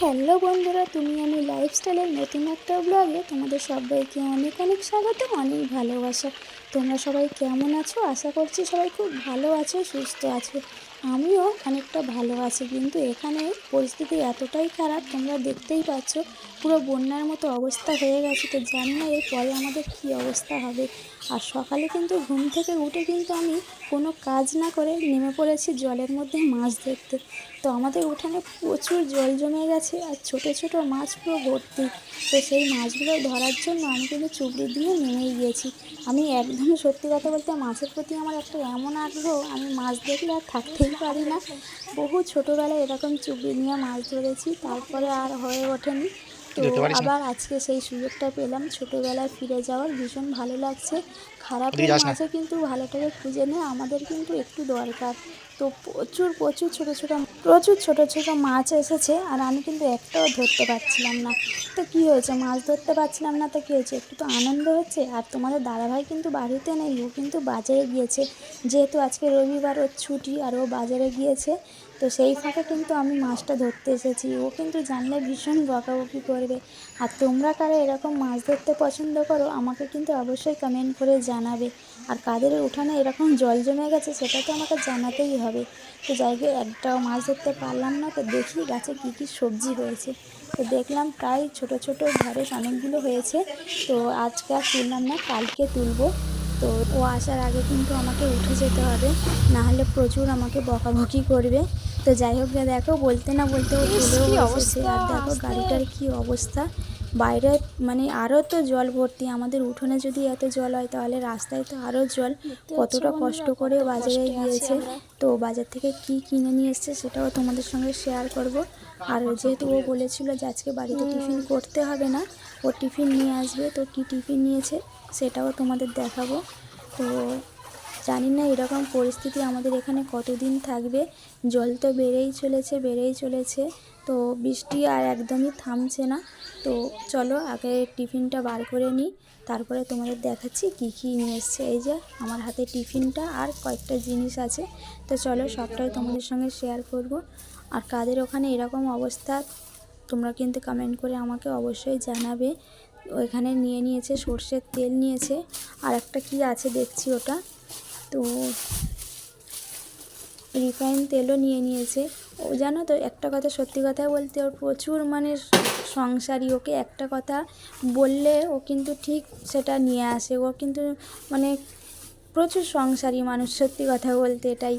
Hello বন্ধুরা, তুমি আমি লাইফস্টাইলের নতুন একটা ব্লগে তোমাদের সবাইকে অনেক অনেক স্বাগত, অনেক ভালোবাসা। তোমরা সবাই কেমন আছো? আশা করছি সবাই খুব ভালো আছো, সুস্থ আছো। আমিও অনেকটা ভালো আছি, কিন্তু এখানে পরিস্থিতি এতটাই খারাপ, তোমরা দেখতেই পাচ্ছ, পুরো বন্যার মতো অবস্থা হয়ে গেছে। তো জানি না এরপরে আমাদের কী অবস্থা হবে। আর সকালে কিন্তু ঘুম থেকে উঠে কিন্তু আমি কোনো কাজ না করে নেমে পড়েছি জলের মধ্যে মাছ ধরতে। তো আমাদের উঠানে প্রচুর জল জমে গেছে আর ছোট ছোট মাছ পুরো ভর্তি। তো সেই মাছগুলো ধরার জন্য আমি কিন্তু চুবড়ি দিয়ে নেমেই গিয়েছি আমি একদম সত্যি কথা বলতে মাছের প্রতি আমার একটা এমন আগ্রহ আমি মাছ দেখলে আর থাকতেই পারি না। বহু ছোটোবেলায় এরকম চুবড়ি নিয়ে মাছ ধরেছি তারপরে আর হয়ে ওঠেনি। তো? আবার আজকে সেই সুযোগটা পেলাম ছোটোবেলায় ফিরে যাওয়ার ভীষণ ভালো লাগছে। খারাপ। মাঝে কিন্তু ভালোটাকে খুঁজে নেওয়া আমাদের কিন্তু একটু দরকার। তো প্রচুর প্রচুর ছোটো ছোটো, প্রচুর ছোটো ছোটো মাছ এসেছে আর আমি কিন্তু একটাও ধরতে পারছিলাম না। তো কি হয়েছে? মাছ ধরতে পারছিলাম না তো কী হয়েছে? একটু তো আনন্দ হচ্ছে আর তোমাদের দাদাভাই কিন্তু বাড়িতে নেই, ও কিন্তু বাজারে গিয়েছে। যেহেতু আজকে রবিবার, ওর ছুটি আর ও বাজারে গিয়েছে তো সেই ফাঁকে কিন্তু আমি মাছটা ধরতে এসেছি। ও কিন্তু জানলে ভীষণ বকাবকি করবে। আর তোমরা কারা এরকম মাছ ধরতে পছন্দ করো, আমাকে কিন্তু অবশ্যই কমেন্ট করে জানাবে। আর কাদের উঠানে এরকম জল জমে গেছে, সেটা তো আমাকে জানাতেই হবে। তো হোক, একটাও মাছ ধরতে পারলাম না। তো দেখি গাছে কী কী সবজি হয়েছে তো দেখলাম প্রায় ছোট ছোট ঢেঁড়স অনেকগুলো হয়েছে। তো আজকে আর তুললাম না, কালকে তুলবো। তো ও আসার আগে কিন্তু আমাকে উঠে যেতে হবে। না হলে প্রচুর আমাকে বকাবকি করবে। তো যাই হোক দেখো বলতে না বলতে ও চলেও এসেছে আর দেখো গাড়িটার কি অবস্থা। বাইরে মানে আরও তো জল ভর্তি আমাদের উঠোনে যদি এত জল হয় তাহলে রাস্তায় তো আরও জল। কতটা কষ্ট করে বাজারে গিয়েছে। তো বাজার থেকে কি কিনে নিয়ে এসছে সেটাও তোমাদের সঙ্গে শেয়ার করব। আর যেহেতু ও বলেছিল যে আজকে বাড়িতে টিফিন করতে হবে না ও টিফিন নিয়ে আসবে। তো কি টিফিন নিয়েছে সেটাও তোমাদের দেখাবো। তো জানি না এরকম পরিস্থিতি আমাদের এখানে কতদিন থাকবে। জল তো বেড়েই চলেছে বেড়েই চলেছে। তো বৃষ্টি আর একদমই থামছে না। তো চলো আগে টিফিনটা বার করে নিই। তারপরে তোমাদের দেখাচ্ছি কী কী নিয়ে এসছে। এই যে আমার হাতে টিফিনটা আর কয়েকটা জিনিস আছে। তো চলো সবটাই তোমাদের সঙ্গে শেয়ার করব। আর কাদের ওখানে এরকম অবস্থা, তোমরা কিন্তু কমেন্ট করে আমাকে অবশ্যই জানাবে। ওইখানে নিয়ে নিয়েছে সর্ষের তেল নিয়েছে। আর একটা কি আছে দেখছি ওটা। তো রিফাইন তেলও নিয়ে নিয়েছে। ও জানো তো, একটা কথা সত্যি কথা বলতে, ওর প্রচুর মানে সংসারী, ওকে একটা কথা বললে ও কিন্তু ঠিক সেটা নিয়ে আসে। ও কিন্তু মানে প্রচুর সংসারী মানুষ সত্যি কথা বলতে এটাই।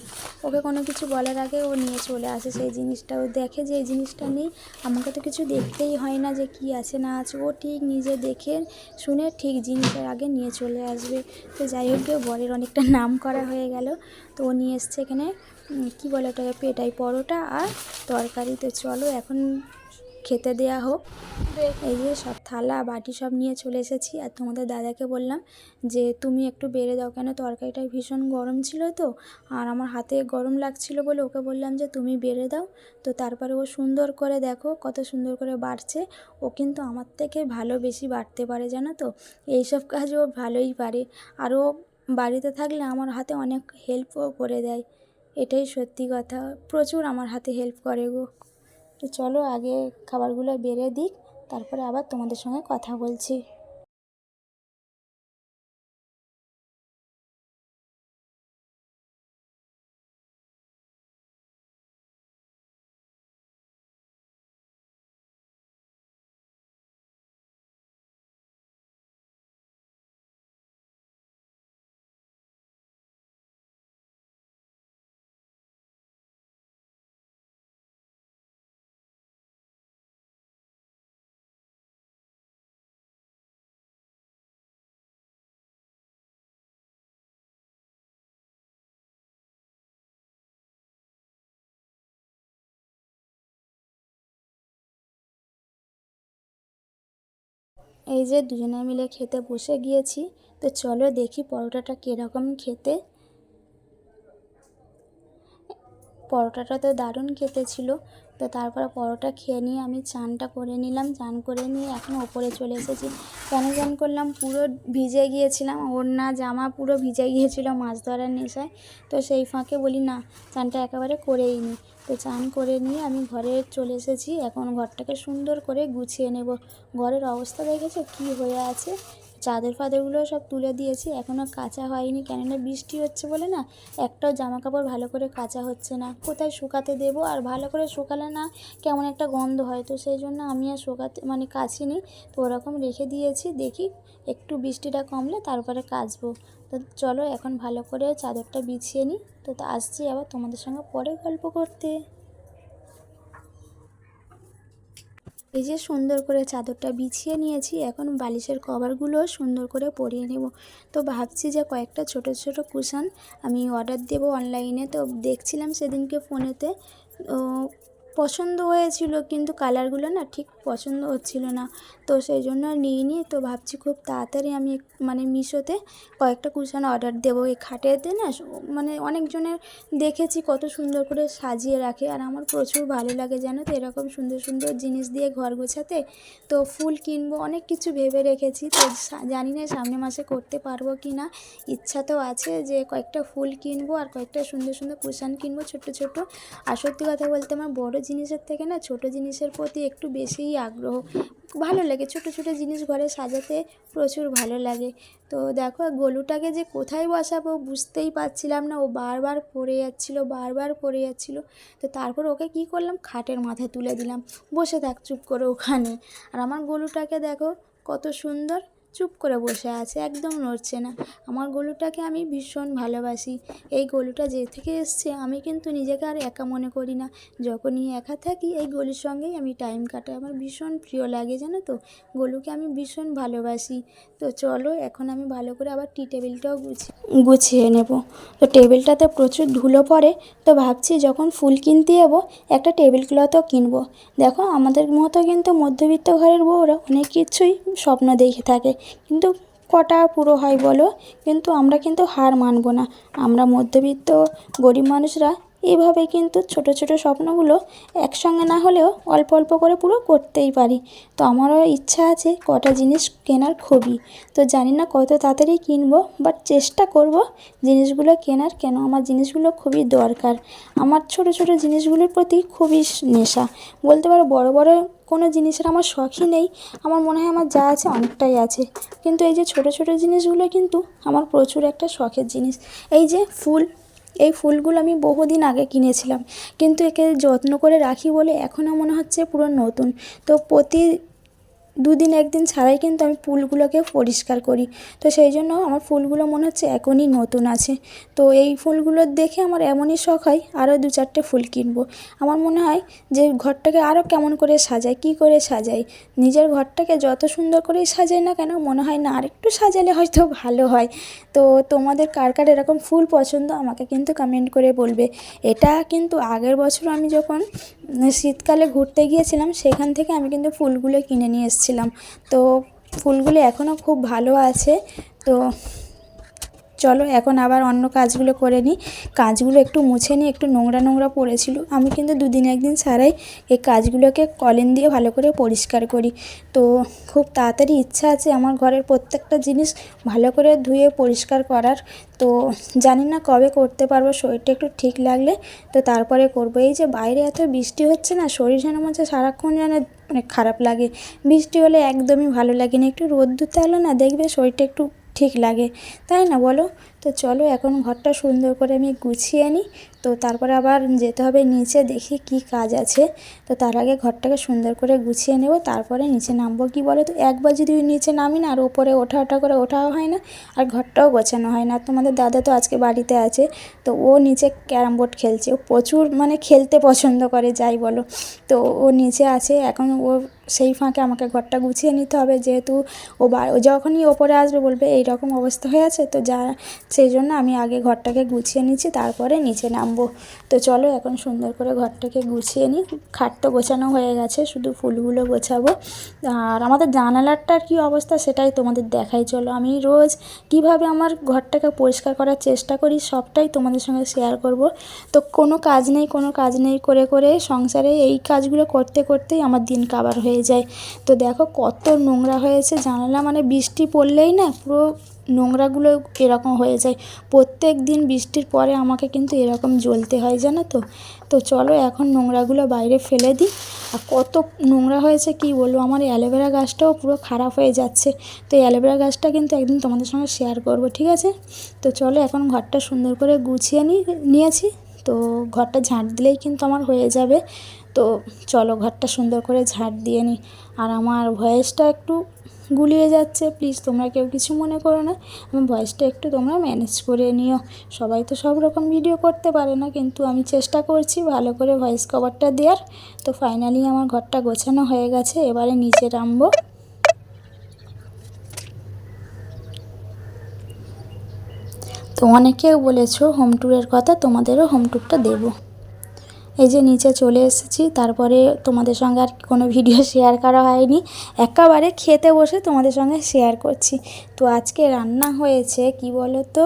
ওকে কোনো কিছু বলার আগে ও নিয়ে চলে আসে সেই জিনিসটা। ও দেখে যে এই জিনিসটা নেই আমাকে তো কিছু দেখতেই হয় না যে কি আছে না আছে। ও ঠিক নিজে দেখে শুনে ঠিক জিনিসের আগে নিয়ে চলে আসবে। তো যাই হোক গে, বরের অনেকটা নাম করা হয়ে গেল। তো ও নিয়ে এসছে এখানে কি বলে ওটাকে পেটাই পরোটা আর তরকারি। তো চলো এখন খেতে দেয়া হোক। এই যে সব থালা, বাটি সব নিয়ে চলে এসেছি। আর তোমাদের দাদাকে বললাম যে, তুমি একটু বেড়ে দাও কেন? তরকারিটা ভীষণ গরম ছিল তো, আর আমার হাতে গরম লাগছিল বলে ওকে বললাম যে, তুমি বেড়ে দাও। তো তারপরে ও সুন্দর করে দেখো, কত সুন্দর করে বাড়ছে। ও কিন্তু আমার থেকে ভালো বেশি বাড়তে পারে, জানো তো? এইসব কাজ ও ভালোই পারে। আর ও বাড়িতে থাকলে আমার হাতে অনেক হেল্পও করে দেয়। এটাই সত্যি কথা। প্রচুর আমার হাতে হেল্প করে গো। তো চলো আগে খাবারগুলো বেড়ে দিক তারপরে আবার তোমাদের সঙ্গে কথা বলছি। এই যে দুজনে মিলে খেতে বসে গিয়েছি, তো চলো দেখি পরোটাটা কীরকম খেতে। পরোটাটা তো দারুণ খেতে ছিল, তো তারপরে পরোটা খেয়ে নিয়ে আমি চানটা করে নিলাম, চান করে নিয়ে এখন ওপরে চলে এসেছি। কেন চান করলাম, পুরো ভিজে গিয়েছিলাম, ওড়না, জামা পুরো ভিজে গিয়েছিল মাছ ধরার নেশায়, তো সেই ফাঁকে বলি না, চানটা একেবারে করেই নিই তো চান করে নিয়ে আমি ঘরে চলে এসেছি। এখন ঘরটাকে সুন্দর করে গুছিয়ে নেব। ঘরের অবস্থা দেখেছ? কি হয়ে আছে? চাদর ফাদরগুলো সব তুলে দিয়েছি। এখনও কাচা হয়নি, কেননা বৃষ্টি হচ্ছে বলে না, একটাও জামা কাপড় ভালো করে কাচা হচ্ছে না। কোথায় শুকাতে দেবো? আর ভালো করে শুকালে না কেমন একটা গন্ধ হয়, তো সেই জন্য আমি আর শুকাতে মানে কাচিনি। তো ওরকম রেখে দিয়েছি, দেখি একটু বৃষ্টিটা কমলে তারপরে কাচবো। তো চলো এখন ভালো করে চাদরটা বিছিয়ে নিই। তো তা আসছি আবার তোমাদের সঙ্গে পরে গল্প করতে। এই যে সুন্দর করে চাদরটা বিছিয়ে নিয়েছি, এখন বালিশের কভারগুলো সুন্দর করে পরিয়ে নেব। তো ভাবছি যে কয়েকটা ছোট ছোট কুশান আমি অর্ডার দেব অনলাইনে। তো দেখছিলাম সেদিনকে ফোনেতে। পছন্দ হয়েছিল কিন্তু কালারগুলো না ঠিক পছন্দ হচ্ছিল না। তো সেই জন্য নিইনি তো ভাবছি খুব তাড়াতাড়ি আমি মানে মিশোতে কয়েকটা কুশন অর্ডার দেবো। এই খাটেতে না মানে অনেকজনের দেখেছি কত সুন্দর করে সাজিয়ে রাখে আর আমার প্রচুর ভালো লাগে জানো তো এরকম সুন্দর সুন্দর জিনিস দিয়ে ঘর গোছাতে। তো ফুল কিনবো, অনেক কিছু ভেবে রেখেছি। তো জানি না সামনে মাসে করতে পারব কি না। ইচ্ছা তো আছে যে কয়েকটা ফুল কিনবো আর কয়েকটা সুন্দর সুন্দর কুশান কিনবো ছোট ছোট আর সত্যি কথা বলতে আমার বড় জিনিসের থেকে না ছোট জিনিসের প্রতি একটু বেশিই আগ্রহ। ভালো লাগে, ছোটো ছোটো জিনিস ঘরে সাজাতে প্রচুর ভালো লাগে। তো দেখো গলুটাকে যে কোথায় বসাবো বুঝতেই পারছিলাম না। ও বারবার পড়ে যাচ্ছিল, বারবার পড়ে যাচ্ছিল। তো তারপর ওকে কি করলাম? খাটের মাথায় তুলে দিলাম। বসে থাক, চুপ করে ওখানে। আর আমার গলুটাকে দেখো, কত সুন্দর চুপ করে বসে আছে, একদম নড়ছে না। আমার গলুটাকে আমি ভীষণ ভালোবাসি। এই গলুটা যে থেকে এসছে, আমি কিন্তু নিজেকে আর একা মনে করি না। যখনই একা থাকি, এই গলুর সঙ্গেই আমি টাইম কাটাই। আমার ভীষণ প্রিয় লাগে, জানো তো? গলুকে আমি ভীষণ ভালোবাসি। তো চলো, এখন আমি ভালো করে আবার টি টেবিলটাও গুছিয়ে গুছিয়ে নেব। তো টেবিলটাতে প্রচুর ধুলো পড়ে, তো ভাবছি যখন ফুল কিনতে যাব, একটা টেবিল ক্লথও কিনবো। দেখো, আমাদের মতো কিন্তু মধ্যবিত্ত ঘরের বউরা অনেক কিছুই স্বপ্ন দেখে থাকে। কিন্তু কটা পুরো হয় বলো? কিন্তু আমরা কিন্তু হার মানব না। আমরা মধ্যবিত্ত গরিব মানুষরা এইভাবে কিন্তু ছোট ছোট স্বপ্নগুলো একসঙ্গে না হলেও অল্প অল্প করে পুরো করতেই পারি। তো আমারও ইচ্ছা আছে কটা জিনিস কেনার খুবই। তো জানি না কত তাড়াতাড়ি কিনবো বাট চেষ্টা করব জিনিসগুলো কেনার কেন আমার জিনিসগুলো খুবই দরকার। আমার ছোট ছোট জিনিসগুলোর প্রতি খুবই নেশা। বলতে পারো বড় বড় কোনো জিনিসের আমার শখই নেই, আমার মনে হয় আমার যা আছে অনেকটাই আছে। কিন্তু এই যে ছোট ছোট জিনিসগুলো কিন্তু আমার প্রচুর একটা শখের জিনিস। এই যে ফুল এই ফুলগুলো আমি বহুদিন আগে কিনেছিলাম। কিন্তু একে যত্ন করে রাখি বলে এখনও মনে হচ্ছে পুরো নতুন। তো প্রতি দুদিন একদিন ছাড়াই কিন্তু আমি ফুলগুলোকে পরিষ্কার করি। তো সেই জন্য আমার ফুলগুলো মনে হচ্ছে এখনই নতুন আছে। তো এই ফুলগুলো দেখে আমার এমনই শখ হয়, আরও দু চারটে ফুল কিনবো। আমার মনে হয় যে ঘরটাকে আরও কেমন করে সাজাই, কী করে সাজাই? নিজের ঘরটাকে যত সুন্দর করেই সাজাই না কেন, মনে হয় না আরেকটু সাজালে হয়তো ভালো হয়। তো তোমাদের কার কার এরকম ফুল পছন্দ আমাকে কিন্তু কমেন্ট করে বলবে। এটা কিন্তু আগের বছর আমি যখন শীতকালে ঘুরতে গিয়েছিলাম, সেখান থেকে আমি কিন্তু ফুলগুলো কিনে নিয়ে এসেছিলাম। তো ফুলগুলো এখনও খুব ভালো আছে। তো চলো এখন আবার অন্য কাজগুলো করে নিই। কাজগুলো একটু মুছে নিই, একটু নোংরা নোংরা পড়েছিল। আমি কিন্তু দুদিন একদিন ছাড়াই এই কাজগুলোকে কলিন দিয়ে ভালো করে পরিষ্কার করি। তো খুব তাড়াতাড়ি ইচ্ছা আছে আমার ঘরের প্রত্যেকটা জিনিস ভালো করে ধুয়ে পরিষ্কার করার। তো জানি না কবে করতে পারব, শরীরটা একটু ঠিক লাগলে তো তারপরে করব। এই যে বাইরে এত বৃষ্টি হচ্ছে না, শরীর যেন মনে সারাক্ষণ যেন অনেক খারাপ লাগে। বৃষ্টি হলে একদমই ভালো লাগে না, একটু রোদ্দুরতে এলো না দেখবে শরীরটা একটু ঠিক লাগে তাই না বলো? তো চলো এখন ঘরটা সুন্দর করে আমি গুছিয়ে নিই। তো তারপরে আবার যেতে হবে নিচে, দেখি কি কাজ আছে। তো তার আগে ঘরটাকে সুন্দর করে গুছিয়ে নেব, তারপরে নিচে নামবো কি বলো তো? একবার যদি নিচে নামি না, আর ওপরে ওঠা ওঠা করে ওঠাও হয় না, আর ঘরটাও গোছানো হয় না। তোমাদের দাদা তো আজকে বাড়িতে আছে, তো ও নিচে ক্যারাম বোর্ড খেলছে। ও প্রচুর মানে খেলতে পছন্দ করে, যাই বলো। তো ও নিচে আছে, এখন ও সেই ফাঁকে আমাকে ঘরটা গুছিয়ে নিতে হবে। যেহেতু ও বা- যখনই ওপরে আসবে বলবে এই রকম অবস্থা হয়ে আছে। তো যা সেই জন্য আমি আগে ঘরটাকে গুছিয়ে নিচ্ছি, তারপরে নিচে নামবো। তো চলো এখন সুন্দর করে ঘরটাকে গুছিয়ে নিই। খাট তো গোছানো হয়ে গেছে, শুধু ফুলগুলো গোছাবো। আর আমাদের জানালাটার কী অবস্থা সেটাই তোমাদের দেখাই। চলো আমি রোজ কীভাবে আমার ঘরটাকে পরিষ্কার করার চেষ্টা করি সবটাই তোমাদের সঙ্গে শেয়ার করব। তো কোনো কাজ নেই, কোনো কাজ নেই, করে করে সংসারে এই কাজগুলো করতে, করতেই আমার দিন কাবার হয়ে যায়। তো দেখো কত নোংরা হয়েছে, জানালা মানে বৃষ্টি পড়লেই না পুরো নোংরাগুলো এরকম হয়ে যায়। প্রত্যেক দিন বৃষ্টির পরে আমাকে কিন্তু এরকম জ্বলতে হয়, জানো তো? তো চলো এখন নোংরাগুলো বাইরে ফেলে দিই। আর কত নোংরা হয়েছে কি বলব? আমার অ্যালোভেরা গাছটাও পুরো খারাপ হয়ে যাচ্ছে। তো অ্যালোভেরা গাছটা কিন্তু একদিন তোমাদের সঙ্গে শেয়ার করব, ঠিক আছে? তো চলো এখন ঘরটা সুন্দর করে গুছিয়ে নিয়েছি। তো ঘরটা ঝাঁট দিলেই কিন্তু আমার হয়ে যাবে। তো চলো ঘরটা সুন্দর করে ঝাঁট দিয়ে নিই আর আমার ভয়েসটা একটু গুলিয়ে যাচ্ছে। প্লিজ তোমরা কেউ কিছু মনে করো না। আমার ভয়েসটা একটু তোমরা ম্যানেজ করে নিও। সবাই তো সব রকম ভিডিও করতে পারে না, কিন্তু আমি চেষ্টা করছি ভালো করে ভয়েস কভারটা দেওয়ার। তো ফাইনালি আমার ঘরটা গোছানো হয়ে গেছে, এবারে নিচে নামবো। তো অনেকেও বলেছ হোম ট্যুরের কথা, তোমাদেরও হোম ট্যুরটা দেবো। এই যে নিচে চলে এসেছি, তারপরে তোমাদের সঙ্গে আর কোনো ভিডিও শেয়ার করা হয়নি। একেবারে খেতে বসে তোমাদের সঙ্গে শেয়ার করছি। তো আজকে রান্না হয়েছে, কি বলো তো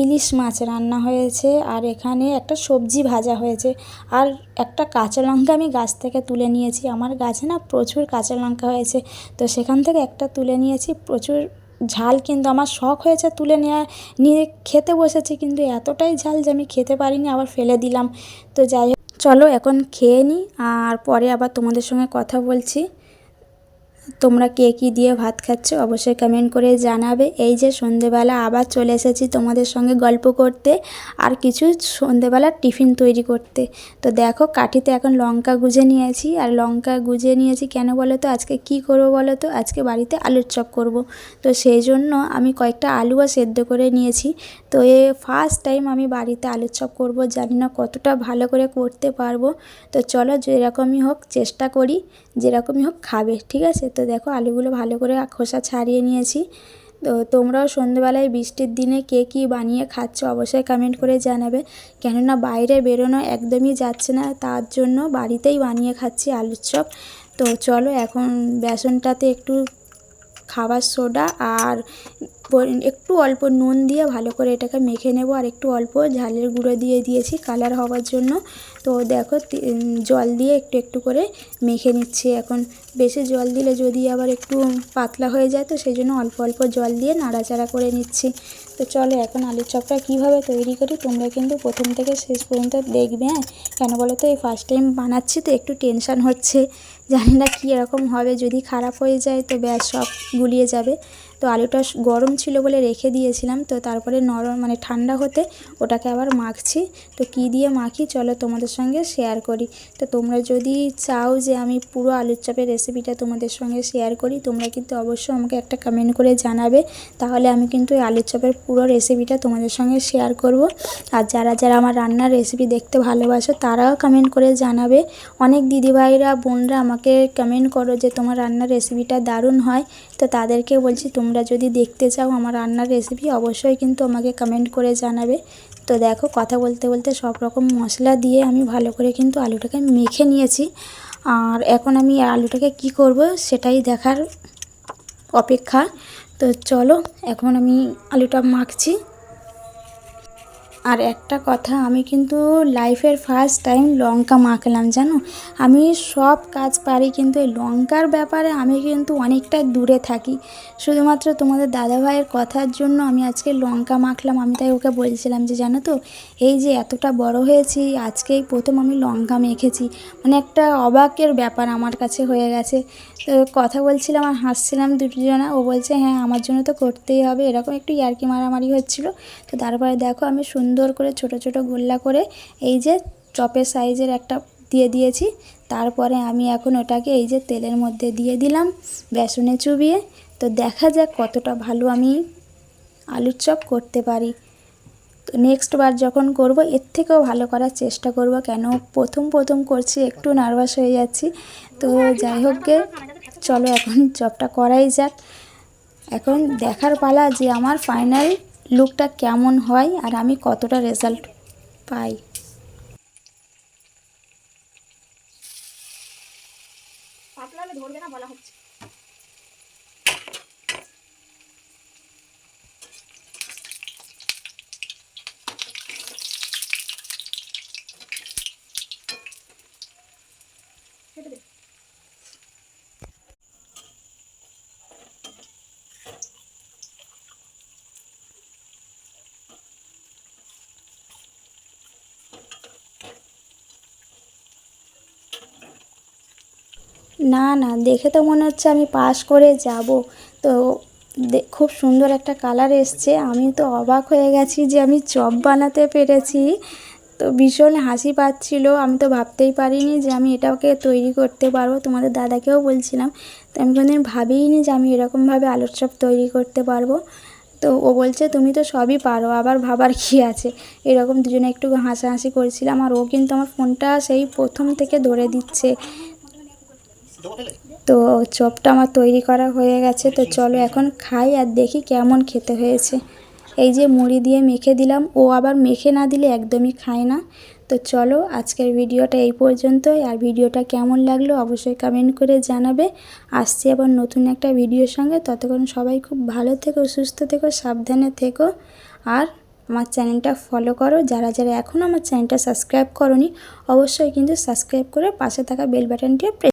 ইলিশ মাছ রান্না হয়েছে, আর এখানে একটা সবজি ভাজা হয়েছে। আর একটা কাঁচা লঙ্কা আমি গাছ থেকে তুলে নিয়েছি। আমার গাছে না প্রচুর কাঁচা লঙ্কা হয়েছে। তো সেখান থেকে একটা তুলে নিয়েছি। প্রচুর ঝাল কিন্তু আমার শখ হয়েছে তুলে নেওয়া নিয়ে খেতে বসেছি। কিন্তু এতটাই ঝাল যে আমি খেতে পারিনি, আবার ফেলে দিলাম। তো যাই চলো এখন খেয়ে নিই আর পরে আবার তোমাদের সঙ্গে কথা বলছি। তোমরা কে কী দিয়ে ভাত খাচ্ছ অবশ্যই কমেন্ট করে জানাবে। এই যে সন্ধেবেলা আবার চলে এসেছি তোমাদের সঙ্গে গল্প করতে, আর কিছু সন্ধেবেলার টিফিন তৈরি করতে। তো দেখো কাঠিতে এখন লঙ্কা গুজে নিয়েছি, আর লঙ্কা গুজে নিয়েছি কেন বলো তো? আজকে কি করব বলো তো? আজকে বাড়িতে আলুর চপ করব। তো সেই জন্য আমি কয়েকটা আলুও সেদ্ধ করে নিয়েছি। তো এ ফার্স্ট টাইম আমি বাড়িতে আলুর চপ করব, জানি না কতটা ভালো করে করতে পারব। তো চলো যেরকমই হোক চেষ্টা করি। যেরকমই হোক খাবে, ঠিক আছে? তো দেখো আলুগুলো ভালো করে খোসা ছাড়িয়ে নিয়েছি। তো তোমরাও সন্ধ্যেবেলায় বৃষ্টির দিনে কে কী বানিয়ে খাচ্ছ অবশ্যই কমেন্ট করে জানাবে। কেননা বাইরে বেরোনো একদমই যাচ্ছে না, তার জন্য বাড়িতেই বানিয়ে খাচ্ছি আলুর চপ। তো চলো এখন বেসনটাতে একটু খাবার সোডা আর একটু অল্প নুন দিয়ে ভালো করে এটাকে মেখে নেব। আর একটু অল্প ঝালের গুঁড়ো দিয়ে দিয়েছি কালার হওয়ার জন্য। তো দেখো জল দিয়ে একটু একটু করে মেখে নিচ্ছি এখন। বেশি জল দিলে যদি আবার একটু পাতলা হয়ে যায় তো সেই জন্য অল্প অল্প জল দিয়ে নাড়াচাড়া করে নিচ্ছি। তো চলো এখন আলুর চপটা কীভাবে তৈরি করি তোমরা কিন্তু প্রথম থেকে শেষ পর্যন্ত দেখবে হ্যাঁ? কেন বলো তো? এই ফার্স্ট টাইম বানাচ্ছি তো একটু টেনশান হচ্ছে। জানি না কী এরকম হবে যদি খারাপ হয়ে যায় তো ব্যাস সব গুলিয়ে যাবে। তো আলুটা গরম ছিল বলে রেখে দিয়েছিলাম। তো তারপরে নরম মানে ঠান্ডা হতে ওটাকে আবার মাখছি। তো কি দিয়ে মাখি চলো তোমাদের সঙ্গে শেয়ার করি। তো তোমরা যদি চাও যে আমি পুরো আলুর চপের রেসিপিটা তোমাদের সঙ্গে শেয়ার করি, তোমরা কিন্তু অবশ্যই আমাকে একটা কমেন্ট করে জানাবে। তাহলে আমি কিন্তু এই আলুর চপের পুরো রেসিপিটা তোমাদের সঙ্গে শেয়ার করব। আর যারা যারা আমার রান্নার রেসিপি দেখতে ভালোবাসো, তারাও কমেন্ট করে জানাবে। অনেক দিদিভাইরা, বোনরা আমাকে কমেন্ট করো যে তোমার রান্নার রেসিপিটা দারুণ হয়। তো তাদেরকে বলছি তোমরা যদি দেখতে চাও আমার রান্নার রেসিপি অবশ্যই কিন্তু আমাকে কমেন্ট করে জানাবে। তো দেখো, কথা বলতে বলতে সব রকম মশলা দিয়ে আমি ভালো করে কিন্তু আলুটাকে মেখে নিয়েছি। আর এখন আমি আলুটাকে কি করব সেটাই দেখার অপেক্ষা। তো চলো, এখন আমি আলুটা মাখছি। আর একটা কথা, আমি কিন্তু লাইফের ফার্স্ট টাইম লঙ্কা মাখলাম, জানো? আমি সব কাজ পারি, কিন্তু এই লঙ্কার ব্যাপারে আমি কিন্তু অনেকটা দূরে থাকি। শুধুমাত্র তোমাদের দাদাভাইয়ের কথার জন্য আমি আজকে লঙ্কা মাখলাম, আমি তাই ওকে বলছিলাম যে, জানো তো, এই যে এতটা বড় হয়েছি, আজকেই প্রথম আমি লঙ্কা মেখেছি। মানে একটা অবাকের ব্যাপার আমার কাছে হয়ে গেছে। তো কথা বলছিলাম আর হাসছিলাম দুজনা ও বলছে হ্যাঁ আমার জন্য তো করতেই হবে। এরকম একটু ইয়ার্কি মারামারি হচ্ছিল। তো তারপরে দেখো, আমি সুন্দর করে, ছোট ছোট গোল্লা করে এই যে চপের সাইজের একটা দিয়ে দিয়েছি। তারপরে আমি এখন ওটাকে এই যে তেলের মধ্যে দিয়ে দিলাম বেসনে চুবিয়ে। তো দেখা যাক কতটা ভালো আমি আলুর চপ করতে পারি। তো নেক্সট বার যখন করব, এর থেকেও ভালো করার চেষ্টা করব কেন? প্রথম প্রথম করছি, একটু নার্ভাস হয়ে যাচ্ছি। তো যাই হোক গে, চলো এখন চপটা করাই যাক। এখন দেখার পালা যে আমার ফাইনাল লুকটা কেমন হয় আর আমি কতটা রেজাল্ট পাই? ধরবে না বলা হচ্ছে। না না, দেখে তো মনে হচ্ছে আমি পাশ করে যাব। তো খুব সুন্দর একটা কালার এসছে। আমি তো অবাক হয়ে গেছি যে আমি চপ বানাতে পেরেছি। তো ভীষণ হাসি পাচ্ছিল। আমি তো ভাবতেই পারিনি যে আমি এটাকে তৈরি করতে পারব। তোমাদের দাদাকেও বলছিলাম। তো আমি কোনোদিন ভাবিনি যে আমি এরকমভাবে আলুর চপ তৈরি করতে পারব। তো ও বলছে, তুমি তো সবই পারো, আবার ভাবার কী আছে? এরকম দুজনে একটু হাসাহাসি করেছিলাম। আর ও কিন্তু আমার ফোনটা সেই প্রথম থেকে ধরে দিচ্ছে। তো চপটা আমার তৈরি করা হয়ে গেছে, তো চলো এখন খাই আর দেখি কেমন খেতে হয়েছে। এই যে মুড়ি দিয়ে মেখে দিলাম, ও আবার মেখে না দিলে একদমই খায় না। তো চলো আজকের ভিডিওটা এই পর্যন্তই, আর ভিডিওটা কেমন লাগল অবশ্যই কমেন্ট করে জানাবে। আসছি আবার নতুন একটা ভিডিওর সঙ্গে, ততক্ষণ সবাই খুব ভালো থেকো, সুস্থ থেকো, সাবধানে থেকো, আর আমার চ্যানেলটা ফলো করো। যারা যারা এখনও আমার চ্যানেলটা সাবস্ক্রাইব করনি, অবশ্যই কিন্তু সাবস্ক্রাইব করে পাশে থাকা বেল বাটনটিও প্রেস